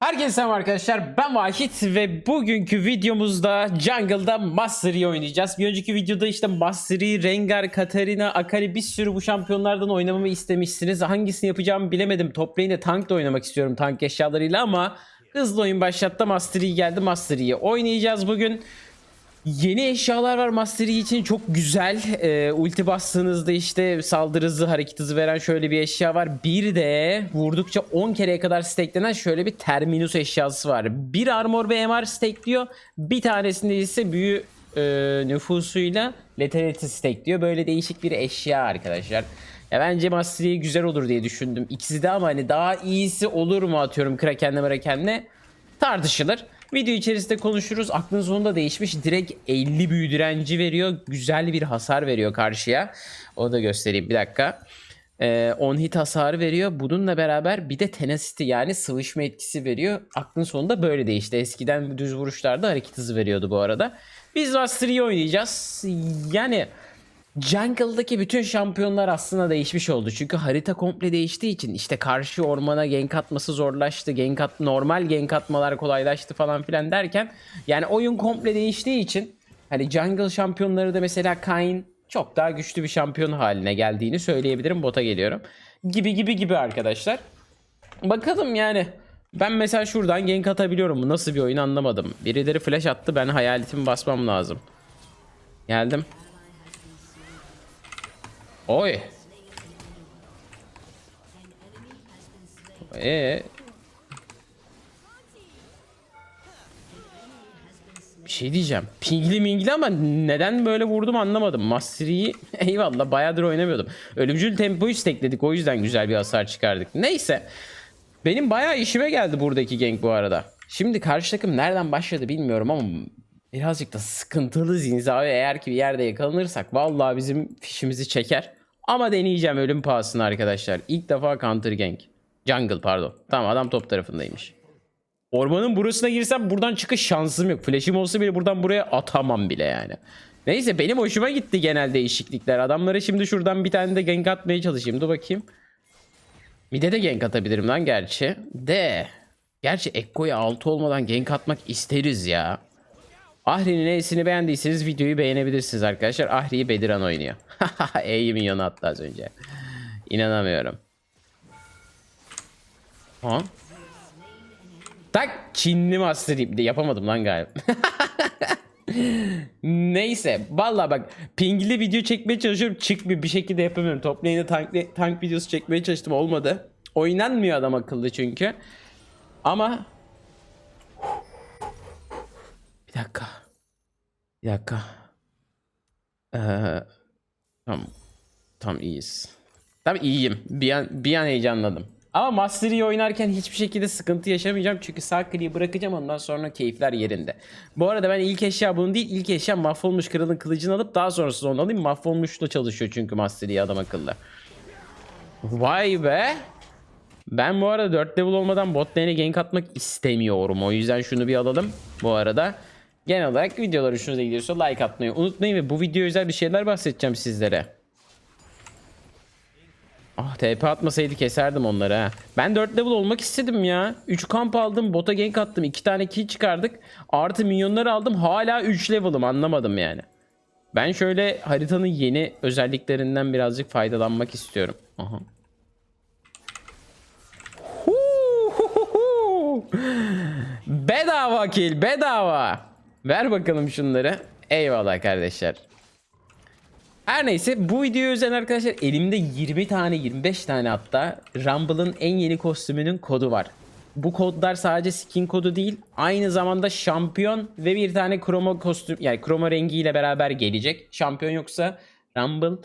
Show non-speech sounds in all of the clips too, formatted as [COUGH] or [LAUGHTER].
Herkese selam arkadaşlar ben Vahit ve bugünkü videomuzda Jungle'da Mastery oynayacağız. Bir önceki videoda işte Mastery, Rengar, Katarina, Akali bir sürü bu şampiyonlardan oynamamı istemişsiniz. Hangisini yapacağımı bilemedim. Top lane'de tank da oynamak istiyorum tank eşyalarıyla ama hızlı oyun başlattı Mastery geldi Mastery'yi oynayacağız bugün. Yeni eşyalar var Mastery için çok güzel. Ee, ulti bastığınızda işte saldırı hızı, hareket hızı veren şöyle bir eşya var. Bir de vurdukça 10 kereye kadar stacklenen şöyle bir Terminus eşyası var. Bir armor ve MR stackliyor. Bir tanesinde ise büyü e, nüfusuyla Lethality stackliyor. Böyle değişik bir eşya arkadaşlar. Ya bence Mastery güzel olur diye düşündüm. İkisi de ama hani daha iyisi olur mu atıyorum Kraken'le Maraken'le tartışılır. Video içerisinde konuşuruz. Aklın sonunda değişmiş. Direkt 50 büyü direnci veriyor. Güzel bir hasar veriyor karşıya. Onu da göstereyim bir dakika. Ee, 10 hit hasarı veriyor. Bununla beraber bir de tenacity yani sıvışma etkisi veriyor. Aklın sonunda böyle değişti. Eskiden düz vuruşlarda hareket hızı veriyordu bu arada. Biz Mastery'i oynayacağız. Yani Jungle'daki bütün şampiyonlar aslında değişmiş oldu. Çünkü harita komple değiştiği için işte karşı ormana gank atması zorlaştı. Gank at, normal gank atmalar kolaylaştı falan filan derken yani oyun komple değiştiği için hani jungle şampiyonları da mesela Kayn çok daha güçlü bir şampiyon haline geldiğini söyleyebilirim. Bota geliyorum. Gibi gibi gibi arkadaşlar. Bakalım yani. Ben mesela şuradan gank atabiliyorum. Bu nasıl bir oyun anlamadım. Birileri flash attı. Ben hayaletimi basmam lazım. Geldim. Oy. Ee. Bir şey diyeceğim. Pingli mingli ama neden böyle vurdum anlamadım. Mastery'yi [LAUGHS] eyvallah bayağıdır oynamıyordum. Ölümcül tempoyu stekledik o yüzden güzel bir hasar çıkardık. Neyse. Benim bayağı işime geldi buradaki gank bu arada. Şimdi karşı takım nereden başladı bilmiyorum ama birazcık da sıkıntılı zinza ve eğer ki bir yerde yakalanırsak vallahi bizim fişimizi çeker. Ama deneyeceğim ölüm pahasına arkadaşlar. İlk defa counter gank. Jungle pardon. Tamam adam top tarafındaymış. Ormanın burasına girsem buradan çıkış şansım yok. Flash'im olsa bile buradan buraya atamam bile yani. Neyse benim hoşuma gitti genel değişiklikler. Adamlara şimdi şuradan bir tane de gank atmaya çalışayım. Dur bakayım. Mide de gank atabilirim lan gerçi. De. Gerçi Ekko'ya 6 olmadan gank atmak isteriz ya. Ahri'nin E'sini beğendiyseniz videoyu beğenebilirsiniz arkadaşlar. Ahri'yi Bediran oynuyor. [LAUGHS] E'yi minyonu attı az önce. İnanamıyorum. Ha? Tak Çinli Master Yi- de yapamadım lan galiba. [LAUGHS] Neyse valla bak pingli video çekmeye çalışıyorum çıkmıyor bir şekilde yapamıyorum. Top lane'de tank, tank videosu çekmeye çalıştım olmadı. Oynanmıyor adam akıllı çünkü. Ama bir dakika. Bir dakika. Ee, tamam. Tam iyiyiz. Tabii iyiyim. Bir an, bir an heyecanladım. Ama Mastery'i oynarken hiçbir şekilde sıkıntı yaşamayacağım. Çünkü sağ kliği bırakacağım ondan sonra keyifler yerinde. Bu arada ben ilk eşya bunu değil ilk eşya mahvolmuş kralın kılıcını alıp daha sonrasında onu alayım. Mahvolmuşla çalışıyor çünkü Mastery adam akıllı. Vay be. Ben bu arada 4 level olmadan bot lane'e gank atmak istemiyorum. O yüzden şunu bir alalım bu arada. Genel olarak videolar hoşunuza gidiyorsa like atmayı unutmayın ve bu videoya özel bir şeyler bahsedeceğim sizlere. Ah TP atmasaydı keserdim onları ha. Ben 4 level olmak istedim ya. 3 kamp aldım, bota gank attım, 2 tane kill çıkardık. Artı minyonları aldım. Hala 3 level'ım anlamadım yani. Ben şöyle haritanın yeni özelliklerinden birazcık faydalanmak istiyorum. Aha. Bedava kill bedava. Ver bakalım şunları. Eyvallah kardeşler. Her neyse bu videoya özel arkadaşlar elimde 20 tane 25 tane hatta Rumble'ın en yeni kostümünün kodu var. Bu kodlar sadece skin kodu değil aynı zamanda şampiyon ve bir tane kroma kostüm yani kroma rengiyle beraber gelecek. Şampiyon yoksa Rumble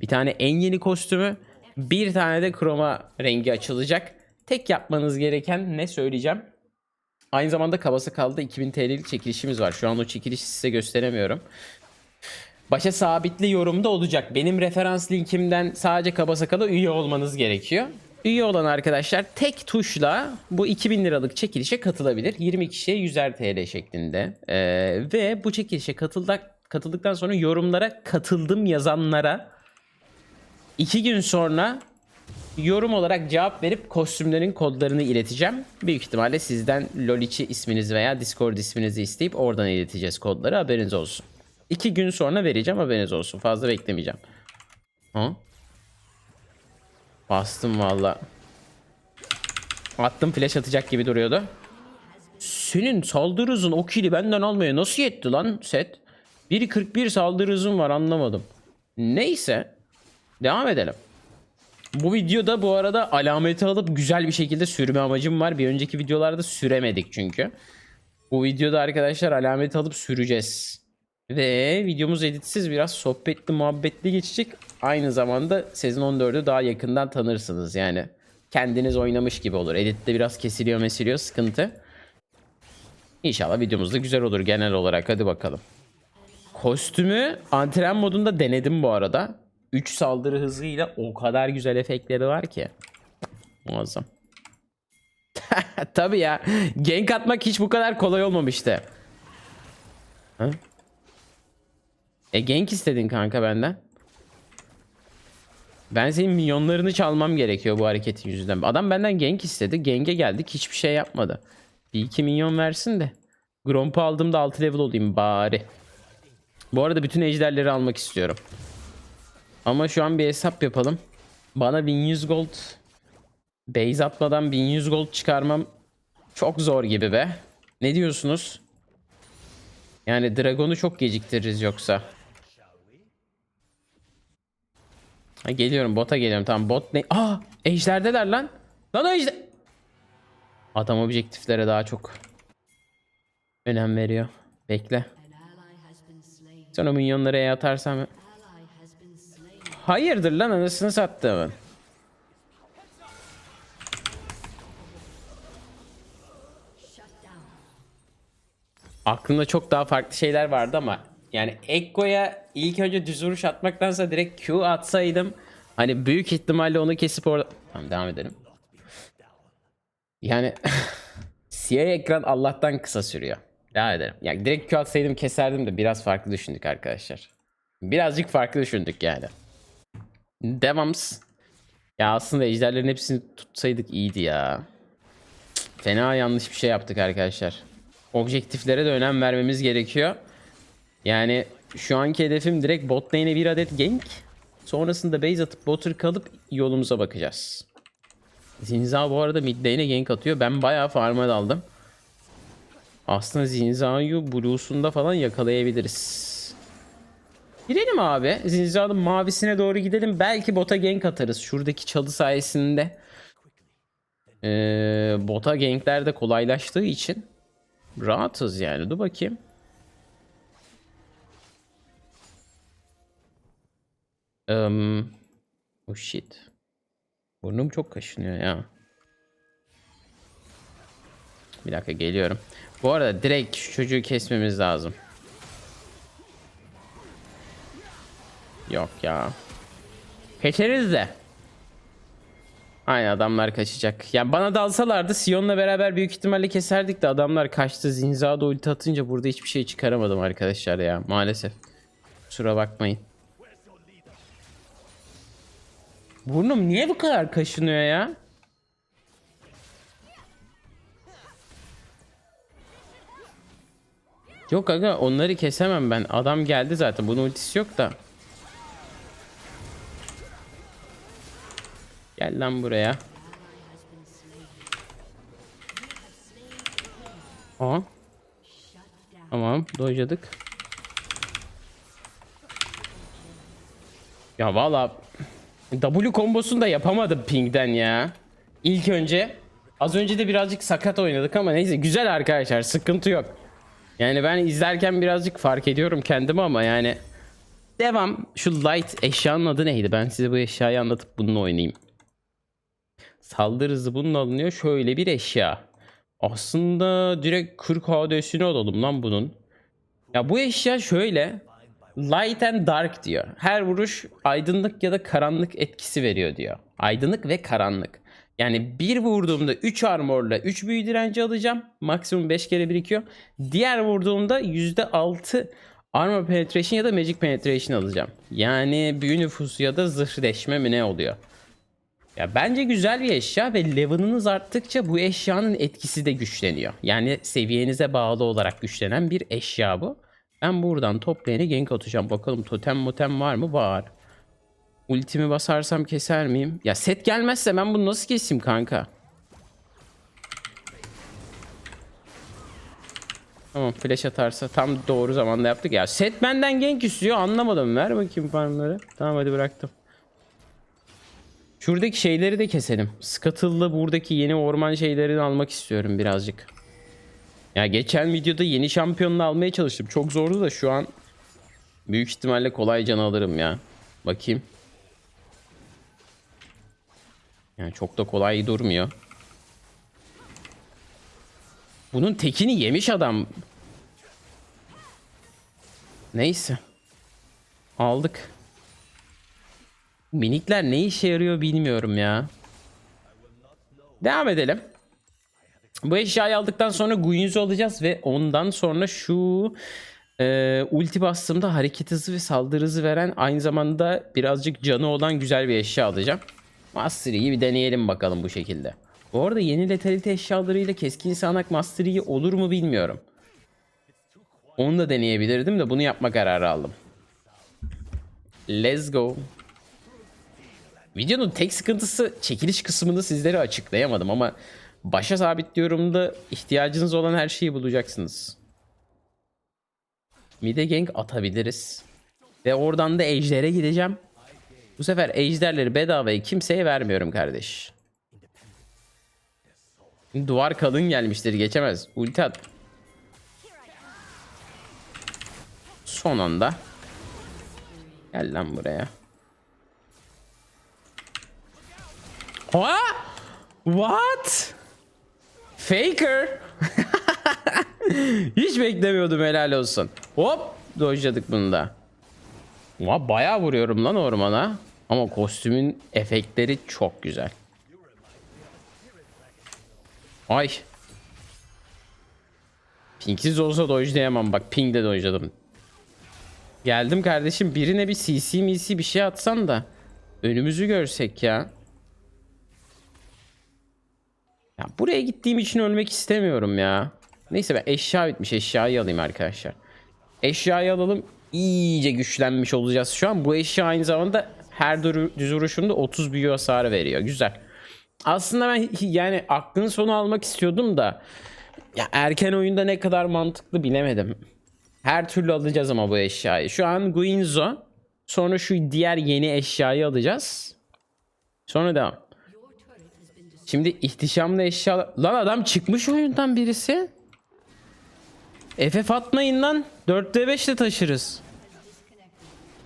bir tane en yeni kostümü bir tane de kroma rengi açılacak. Tek yapmanız gereken ne söyleyeceğim. Aynı zamanda kabasa kaldı 2000 TL'lik çekilişimiz var. Şu an o çekilişi size gösteremiyorum. Başa sabitli yorumda olacak. Benim referans linkimden sadece kaba sakala üye olmanız gerekiyor. Üye olan arkadaşlar tek tuşla bu 2000 liralık çekilişe katılabilir. 20 kişiye 100'er TL şeklinde. Ee, ve bu çekilişe katıldık, katıldıktan sonra yorumlara katıldım yazanlara 2 gün sonra yorum olarak cevap verip kostümlerin kodlarını ileteceğim. Büyük ihtimalle sizden Loliçi isminizi veya Discord isminizi isteyip oradan ileteceğiz kodları haberiniz olsun. İki gün sonra vereceğim haberiniz olsun. Fazla beklemeyeceğim. Ha? Bastım valla. Attım flash atacak gibi duruyordu. Senin saldırı hızın o kili benden almaya nasıl yetti lan set? 1.41 saldırı hızım var anlamadım. Neyse. Devam edelim. Bu videoda bu arada alameti alıp güzel bir şekilde sürme amacım var. Bir önceki videolarda süremedik çünkü. Bu videoda arkadaşlar alameti alıp süreceğiz. Ve videomuz editsiz biraz sohbetli muhabbetli geçecek. Aynı zamanda sezon 14'ü daha yakından tanırsınız yani. Kendiniz oynamış gibi olur. Editte biraz kesiliyor mesiliyor sıkıntı. İnşallah videomuz da güzel olur genel olarak. Hadi bakalım. Kostümü antren modunda denedim bu arada. 3 saldırı hızıyla o kadar güzel efektleri var ki. Muazzam. [LAUGHS] Tabii ya. Gank atmak hiç bu kadar kolay olmamıştı. Ha? E gank istedin kanka benden. Ben senin milyonlarını çalmam gerekiyor bu hareketin yüzünden. Adam benden gank istedi. Genge geldik hiçbir şey yapmadı. Bir iki milyon versin de. Gromp'u aldığımda 6 level olayım bari. Bu arada bütün ejderleri almak istiyorum. Ama şu an bir hesap yapalım. Bana 1100 gold base atmadan 1100 gold çıkarmam çok zor gibi be. Ne diyorsunuz? Yani Dragon'u çok geciktiririz yoksa. Ha, geliyorum bota geliyorum tamam bot ne? Aa ejderdeler lan. Lan o ejder. Adam objektiflere daha çok önem veriyor. Bekle. Sonra minyonları E atarsam... Hayırdır lan anasını sattım. Aklımda çok daha farklı şeyler vardı ama yani Ekko'ya ilk önce düz vuruş atmaktansa direkt Q atsaydım hani büyük ihtimalle onu kesip orada... Tamam devam edelim. Yani [LAUGHS] siyah ekran Allah'tan kısa sürüyor. Devam edelim. Yani direkt Q atsaydım keserdim de biraz farklı düşündük arkadaşlar. Birazcık farklı düşündük yani. Devams. Ya aslında ejderlerin hepsini tutsaydık iyiydi ya. Fena yanlış bir şey yaptık arkadaşlar. Objektiflere de önem vermemiz gerekiyor. Yani şu anki hedefim direkt bot lane'e bir adet gank. Sonrasında base atıp botter kalıp yolumuza bakacağız. Zinza bu arada mid lane'e gank atıyor. Ben bayağı farm'a daldım. Aslında Zinza'yı Blue'sunda falan yakalayabiliriz. Gidelim abi. Zinza'nın mavisine doğru gidelim. Belki bota gank atarız. Şuradaki çalı sayesinde. Ee, bota gankler de kolaylaştığı için rahatız yani. Dur bakayım. Um, oh shit. Burnum çok kaşınıyor ya. Bir dakika geliyorum. Bu arada direkt şu çocuğu kesmemiz lazım. Yok ya. Keseriz de. Aynen adamlar kaçacak. Ya bana dalsalardı Sion'la beraber büyük ihtimalle keserdik de adamlar kaçtı. Zinza'da ulti atınca burada hiçbir şey çıkaramadım arkadaşlar ya maalesef. Kusura bakmayın. Burnum niye bu kadar kaşınıyor ya? Yok aga onları kesemem ben. Adam geldi zaten. Bunun ultisi yok da. Gel lan buraya. Aha. Tamam dojladık. Ya valla W kombosunu da yapamadım pingden ya. İlk önce. Az önce de birazcık sakat oynadık ama neyse güzel arkadaşlar sıkıntı yok. Yani ben izlerken birazcık fark ediyorum kendimi ama yani devam. Şu light eşyanın adı neydi? Ben size bu eşyayı anlatıp bununla oynayayım. Saldırı bununla alınıyor. Şöyle bir eşya. Aslında direkt 40 HD'sini alalım lan bunun. Ya bu eşya şöyle. Light and dark diyor. Her vuruş aydınlık ya da karanlık etkisi veriyor diyor. Aydınlık ve karanlık. Yani bir vurduğumda 3 armorla 3 büyü direnci alacağım. Maksimum 5 kere birikiyor. Diğer vurduğumda %6 armor penetration ya da magic penetration alacağım. Yani büyü nüfusu ya da zırh deşme mi ne oluyor? Ya bence güzel bir eşya ve level'ınız arttıkça bu eşyanın etkisi de güçleniyor. Yani seviyenize bağlı olarak güçlenen bir eşya bu. Ben buradan top lane'e gank atacağım. Bakalım totem motem var mı? Var. Ultimi basarsam keser miyim? Ya set gelmezse ben bunu nasıl keseyim kanka? Tamam flash atarsa tam doğru zamanda yaptık ya. Set benden gank istiyor anlamadım. Ver bakayım farmları. Tamam hadi bıraktım. Şuradaki şeyleri de keselim. Scuttle'lı buradaki yeni orman şeylerini almak istiyorum birazcık. Ya geçen videoda yeni şampiyonunu almaya çalıştım. Çok zordu da şu an büyük ihtimalle kolay can alırım ya. Bakayım. Yani çok da kolay durmuyor. Bunun tekini yemiş adam. Neyse. Aldık. Minikler ne işe yarıyor bilmiyorum ya. Devam edelim. Bu eşyayı aldıktan sonra Guinsoo alacağız ve ondan sonra şu e, ulti bastığımda hareket hızı ve saldırı hızı veren aynı zamanda birazcık canı olan güzel bir eşya alacağım. Mastery'yi bir deneyelim bakalım bu şekilde. Bu arada yeni letalite eşyalarıyla keskin sağanak Mastery olur mu bilmiyorum. Onu da deneyebilirdim de bunu yapma kararı aldım. Let's go. Videonun tek sıkıntısı çekiliş kısmını sizlere açıklayamadım ama başa sabitliyorum da ihtiyacınız olan her şeyi bulacaksınız. Mide gank atabiliriz. Ve oradan da ejder'e gideceğim. Bu sefer ejderleri bedavaya kimseye vermiyorum kardeş. Duvar kalın gelmiştir geçemez. Ulti at. Son anda. Gel lan buraya. Ha? What? Faker. [LAUGHS] Hiç beklemiyordum helal olsun. Hop dojladık bunu da. Oha, bayağı vuruyorum lan ormana. Ama kostümün efektleri çok güzel. Ay. Pinksiz olsa dojlayamam bak ping de dojladım. Geldim kardeşim birine bir CC mc bir şey atsan da önümüzü görsek ya. Ya buraya gittiğim için ölmek istemiyorum ya. Neyse ben eşya bitmiş eşyayı alayım arkadaşlar. Eşyayı alalım iyice güçlenmiş olacağız şu an. Bu eşya aynı zamanda her düz vuruşunda 30 büyü hasarı veriyor. Güzel. Aslında ben yani aklın sonu almak istiyordum da ya erken oyunda ne kadar mantıklı bilemedim. Her türlü alacağız ama bu eşyayı. Şu an Guinzo. Sonra şu diğer yeni eşyayı alacağız. Sonra devam. Şimdi ihtişamlı eşya... Lan adam çıkmış oyundan birisi. FF atmayın lan. 4'te 5'te taşırız.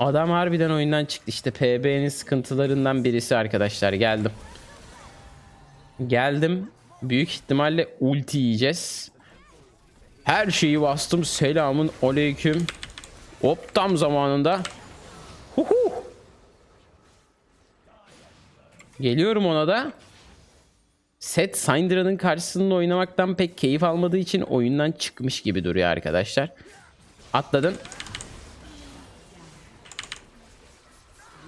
Adam harbiden oyundan çıktı. İşte PB'nin sıkıntılarından birisi arkadaşlar. Geldim. Geldim. Büyük ihtimalle ulti yiyeceğiz. Her şeyi bastım. Selamun aleyküm. Hop tam zamanında. Huhu. Geliyorum ona da. Set Syndra'nın karşısında oynamaktan pek keyif almadığı için oyundan çıkmış gibi duruyor arkadaşlar. Atladın.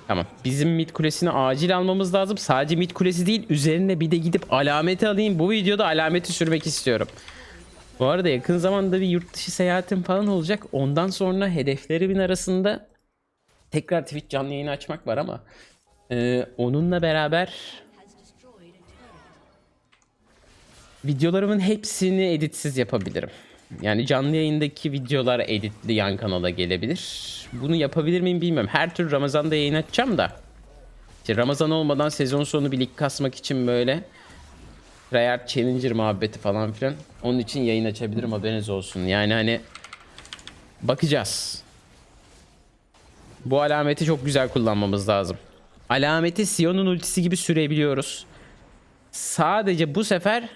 Tamam. Bizim mid kulesini acil almamız lazım. Sadece mid kulesi değil üzerine bir de gidip alameti alayım. Bu videoda alameti sürmek istiyorum. Bu arada yakın zamanda bir yurt dışı seyahatim falan olacak. Ondan sonra hedeflerimin arasında tekrar Twitch canlı yayını açmak var ama e, onunla beraber videolarımın hepsini editsiz yapabilirim. Yani canlı yayındaki videolar editli yan kanala gelebilir. Bunu yapabilir miyim bilmiyorum. Her tür Ramazan'da yayın açacağım da. İşte Ramazan olmadan sezon sonu bir lig kasmak için böyle Rayard Challenger muhabbeti falan filan. Onun için yayın açabilirim haberiniz olsun. Yani hani bakacağız. Bu alameti çok güzel kullanmamız lazım. Alameti Sion'un ultisi gibi sürebiliyoruz. Sadece bu sefer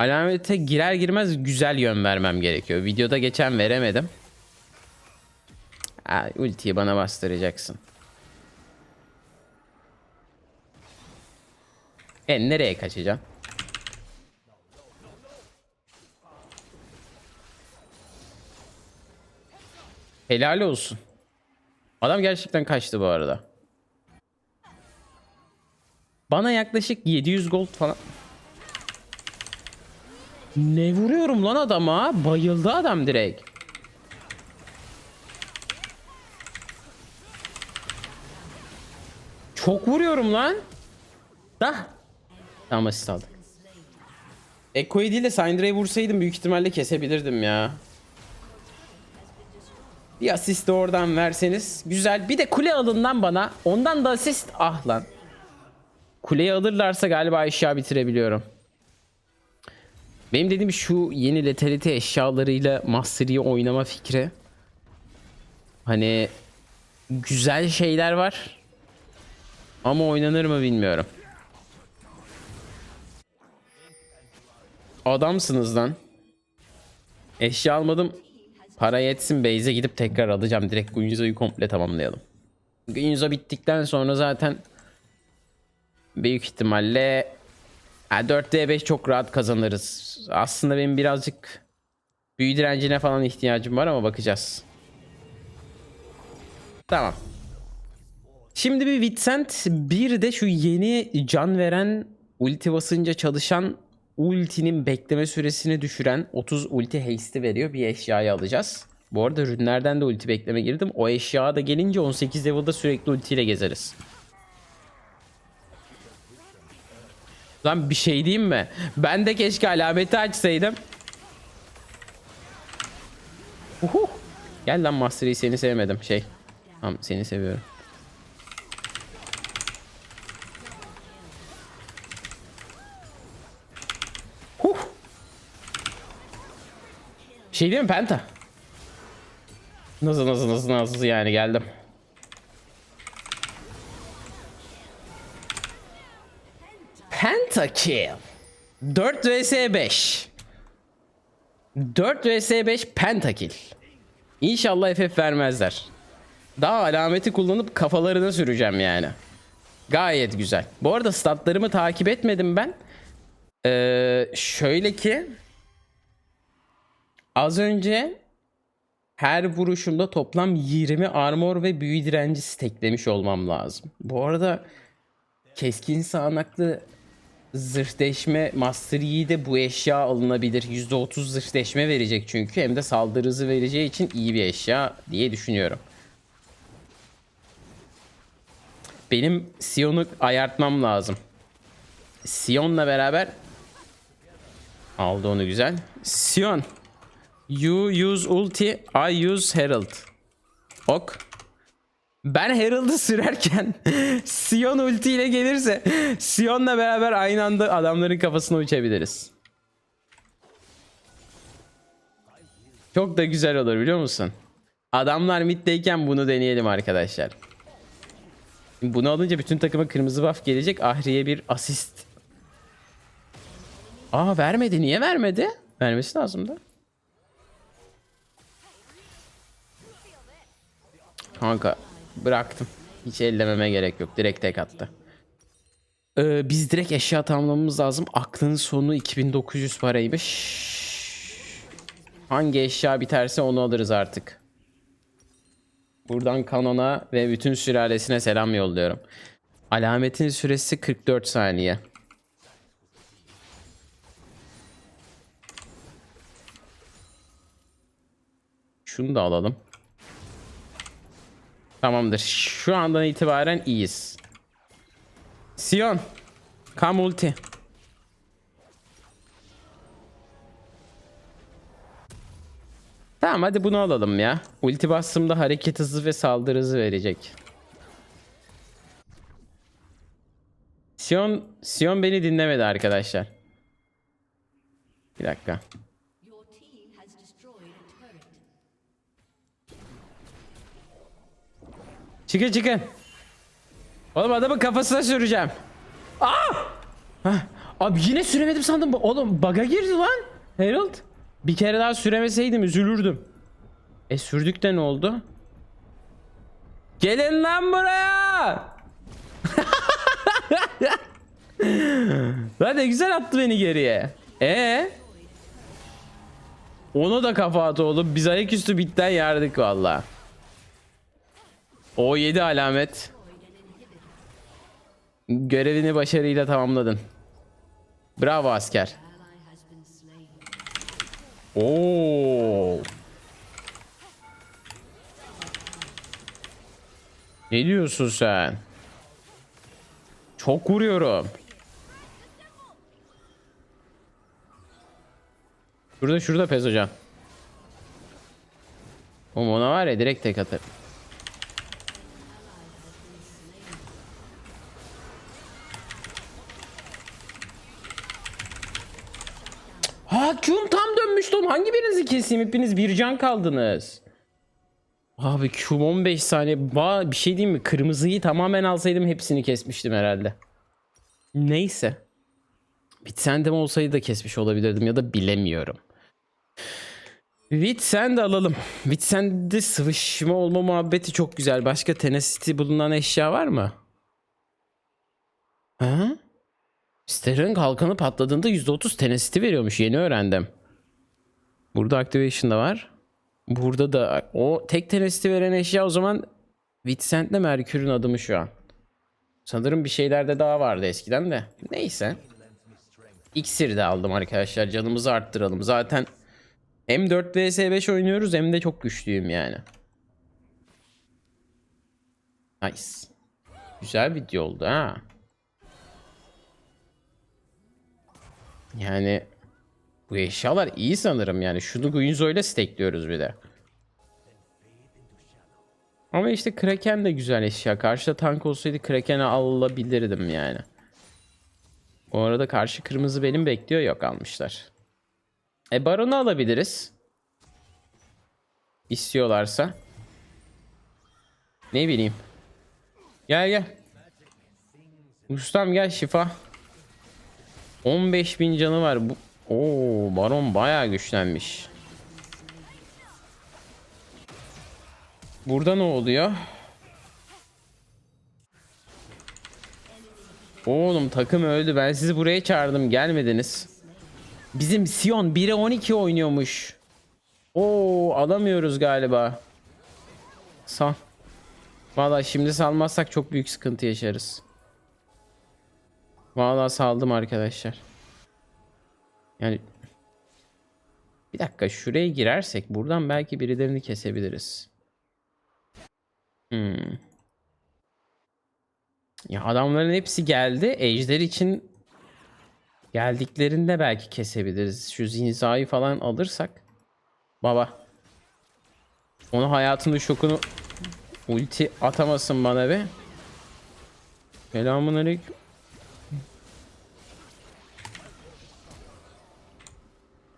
alamete girer girmez güzel yön vermem gerekiyor. Videoda geçen veremedim. Ha, ultiyi bana bastıracaksın. E nereye kaçacağım? Helal olsun. Adam gerçekten kaçtı bu arada. Bana yaklaşık 700 gold falan. Ne vuruyorum lan adama? Bayıldı adam direkt. Çok vuruyorum lan. Da. Tamam asist aldık. Ekko'yu değil de Syndra'yı vursaydım büyük ihtimalle kesebilirdim ya. Bir asist de oradan verseniz. Güzel. Bir de kule alın lan bana. Ondan da asist. Ah lan. Kuleyi alırlarsa galiba eşya bitirebiliyorum. Benim dediğim şu yeni letalite eşyalarıyla Mastery'i oynama fikri. Hani güzel şeyler var. Ama oynanır mı bilmiyorum. Adamsınız lan. Eşya almadım. Para yetsin base'e gidip tekrar alacağım. Direkt Gunyuza'yı komple tamamlayalım. Gunyuza bittikten sonra zaten büyük ihtimalle ha, 4D5 çok rahat kazanırız. Aslında benim birazcık büyü direncine falan ihtiyacım var ama bakacağız. Tamam. Şimdi bir Vincent bir de şu yeni can veren ulti basınca çalışan ultinin bekleme süresini düşüren 30 ulti haste'i veriyor. Bir eşyayı alacağız. Bu arada ürünlerden de ulti bekleme girdim. O eşya da gelince 18 level'da sürekli ultiyle gezeriz. Lan bir şey diyeyim mi? Ben de keşke alameti açsaydım. Uhu. Gel lan Mastery seni sevmedim şey. Tamam seni seviyorum. Huh. Şey değil mi Penta? Nasıl nasıl nasıl nasıl yani geldim. Pentakill. 4 vs 5. 4 vs 5 pentakill. İnşallah FF vermezler. Daha alameti kullanıp kafalarına süreceğim yani. Gayet güzel. Bu arada statlarımı takip etmedim ben. Ee, şöyle ki az önce her vuruşumda toplam 20 armor ve büyü direnci steklemiş olmam lazım. Bu arada keskin sağanaklı zırh deşme Master Yi'de bu eşya alınabilir. %30 zırh deşme verecek çünkü hem de saldırı hızı vereceği için iyi bir eşya diye düşünüyorum. Benim Sion'u ayartmam lazım. Sion'la beraber aldı onu güzel. Sion You use ulti, I use herald. Ok. Ben Herald'ı sürerken [LAUGHS] Sion ulti ile gelirse Sion'la beraber aynı anda adamların kafasına uçabiliriz. Çok da güzel olur biliyor musun? Adamlar middeyken bunu deneyelim arkadaşlar. Bunu alınca bütün takıma kırmızı buff gelecek. Ahri'ye bir asist. Aa vermedi. Niye vermedi? Vermesi lazımdı. Kanka bıraktım. Hiç ellememe gerek yok. Direkt tek attı. Ee, biz direkt eşya tamamlamamız lazım. Aklın sonu 2900 paraymış. Hangi eşya biterse onu alırız artık. Buradan Kanon'a ve bütün sülalesine selam yolluyorum. Alametin süresi 44 saniye. Şunu da alalım. Tamamdır. Şu andan itibaren iyiyiz. Sion. Kam ulti. Tamam hadi bunu alalım ya. Ulti bastığımda hareket hızı ve saldırı hızı verecek. Sion, Sion beni dinlemedi arkadaşlar. Bir dakika. Çıkın çıkın. Oğlum adamın kafasına süreceğim. Aa! Hah, Abi yine süremedim sandım. Oğlum baga girdi lan. Herald. Bir kere daha süremeseydim üzülürdüm. E sürdük de ne oldu? Gelin lan buraya. [LAUGHS] lan ne güzel attı beni geriye. E Ona da kafa at oğlum. Biz ayaküstü bitten yardık valla. O 7 alamet. Görevini başarıyla tamamladın. Bravo asker. Oo. Ne diyorsun sen? Çok vuruyorum. Şurada şurada pez hocam. Oğlum ona var ya direkt tek atar. Ha Q'm tam dönmüştü oğlum. Hangi birinizi keseyim? Hepiniz bir can kaldınız. Abi Q'm 15 saniye. Ba bir şey diyeyim mi? Kırmızıyı tamamen alsaydım hepsini kesmiştim herhalde. Neyse. Bitsendem olsaydı da kesmiş olabilirdim ya da bilemiyorum. Vitsend alalım. Vitsend'de sıvışma olma muhabbeti çok güzel. Başka tenacity bulunan eşya var mı? Ha? Sterling kalkanı patladığında %30 tenacity veriyormuş. Yeni öğrendim. Burada activation da var. Burada da o tek tenacity veren eşya o zaman Vitsend'le Merkür'ün adımı şu an. Sanırım bir şeylerde daha vardı eskiden de. Neyse. İksir de aldım arkadaşlar. Canımızı arttıralım. Zaten hem 4 vs 5 oynuyoruz hem de çok güçlüyüm yani. Nice. Güzel video oldu ha. Yani bu eşyalar iyi sanırım yani. Şunu Guinzo ile stekliyoruz bir de. Ama işte Kraken de güzel eşya. Karşıda tank olsaydı Kraken'i alabilirdim yani. Bu arada karşı kırmızı benim bekliyor. Yok almışlar. E Baron'u alabiliriz. İstiyorlarsa. Ne bileyim. Gel gel. Ustam gel şifa. 15 bin canı var. Bu Oo, Baron bayağı güçlenmiş. Burada ne oluyor? Oğlum takım öldü. Ben sizi buraya çağırdım. Gelmediniz. Bizim Sion 1'e 12 oynuyormuş. Oo, alamıyoruz galiba. Sal. Valla şimdi salmazsak çok büyük sıkıntı yaşarız. Valla saldım arkadaşlar. Yani bir dakika şuraya girersek buradan belki birilerini kesebiliriz. Hmm. Ya adamların hepsi geldi. Ejder için geldiklerinde belki kesebiliriz. Şu zinzayı falan alırsak. Baba. Onu hayatının şokunu ulti atamasın bana be. Selamun aleyküm.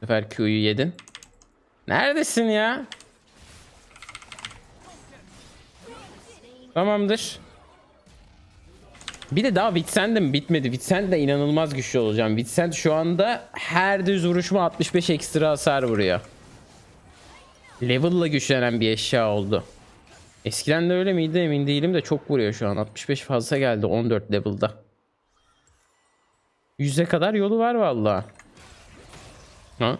Sefer Q'yu yedin. Neredesin ya? Tamamdır. Bir de daha Vitsend de mi bitmedi? Vitsend de inanılmaz güçlü olacağım. Vitsend şu anda her düz vuruşma 65 ekstra hasar vuruyor. Level'la güçlenen bir eşya oldu. Eskiden de öyle miydi emin değilim de çok vuruyor şu an. 65 fazla geldi 14 level'da. 100'e kadar yolu var vallahi. Ha?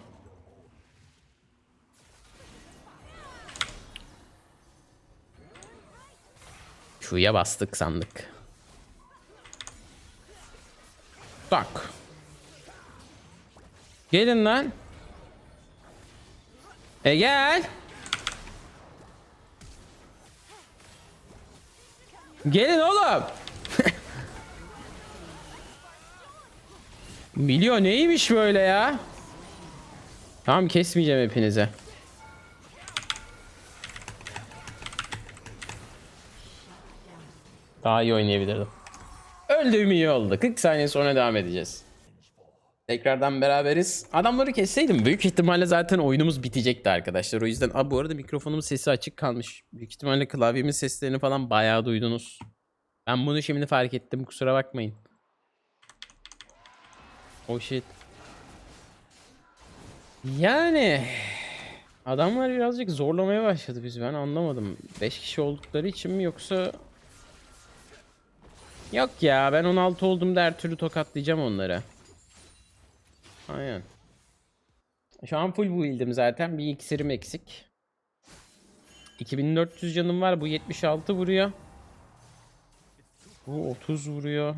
Şuya bastık sandık. Bak. Gelin lan. E gel. Gelin oğlum. [LAUGHS] Biliyor neymiş böyle ya? Tamam kesmeyeceğim hepinize. Daha iyi oynayabilirdim. Öldüğüm iyi oldu. 40 saniye sonra devam edeceğiz. Tekrardan beraberiz. Adamları kesseydim büyük ihtimalle zaten oyunumuz bitecekti arkadaşlar. O yüzden Aa, bu arada mikrofonumun sesi açık kalmış. Büyük ihtimalle klavyemin seslerini falan bayağı duydunuz. Ben bunu şimdi fark ettim. Kusura bakmayın. Oh shit. Yani adamlar birazcık zorlamaya başladı biz ben anlamadım. 5 kişi oldukları için mi yoksa Yok ya ben 16 olduğumda her türlü tokatlayacağım onları. Aynen. Şu an full build'im zaten. Bir iksirim eksik. 2400 canım var. Bu 76 vuruyor. Bu 30 vuruyor.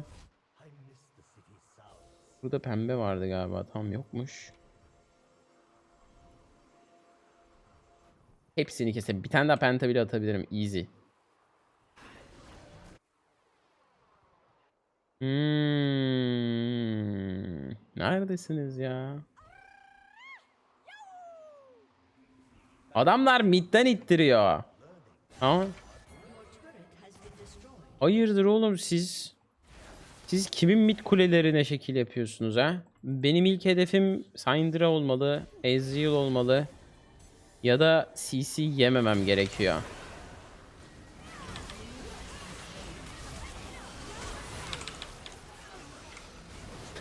Burada pembe vardı galiba. Tam yokmuş. Hepsini keselim. Bir tane daha penta bile atabilirim. Easy. Hmm. Neredesiniz ya? Adamlar midden ittiriyor. Ama hayırdır oğlum siz? Siz kimin mid kulelerine şekil yapıyorsunuz ha? Benim ilk hedefim Syndra olmalı, Ezreal olmalı ya da CC yememem gerekiyor.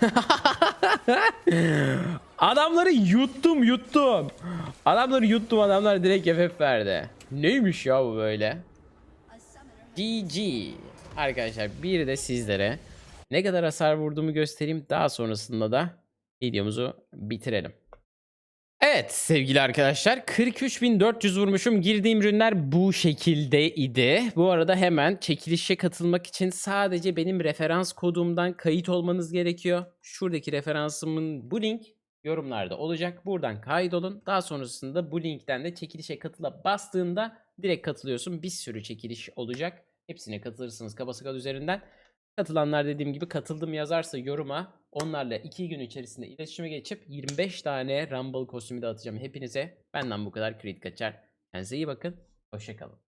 [LAUGHS] Adamları yuttum yuttum. Adamları yuttum adamlar direkt FF verdi. Neymiş ya bu böyle? GG. Arkadaşlar bir de sizlere ne kadar hasar vurduğumu göstereyim. Daha sonrasında da videomuzu bitirelim. Evet sevgili arkadaşlar 43.400 vurmuşum. Girdiğim ürünler bu şekilde idi. Bu arada hemen çekilişe katılmak için sadece benim referans kodumdan kayıt olmanız gerekiyor. Şuradaki referansımın bu link yorumlarda olacak. Buradan kaydolun. Daha sonrasında bu linkten de çekilişe katıla bastığında direkt katılıyorsun. Bir sürü çekiliş olacak. Hepsine katılırsınız Kabasakal üzerinden. Katılanlar dediğim gibi katıldım yazarsa yoruma onlarla 2 gün içerisinde iletişime geçip 25 tane Rumble kostümü de atacağım hepinize. Benden bu kadar kritik kaçar. Kendinize iyi bakın. Hoşçakalın.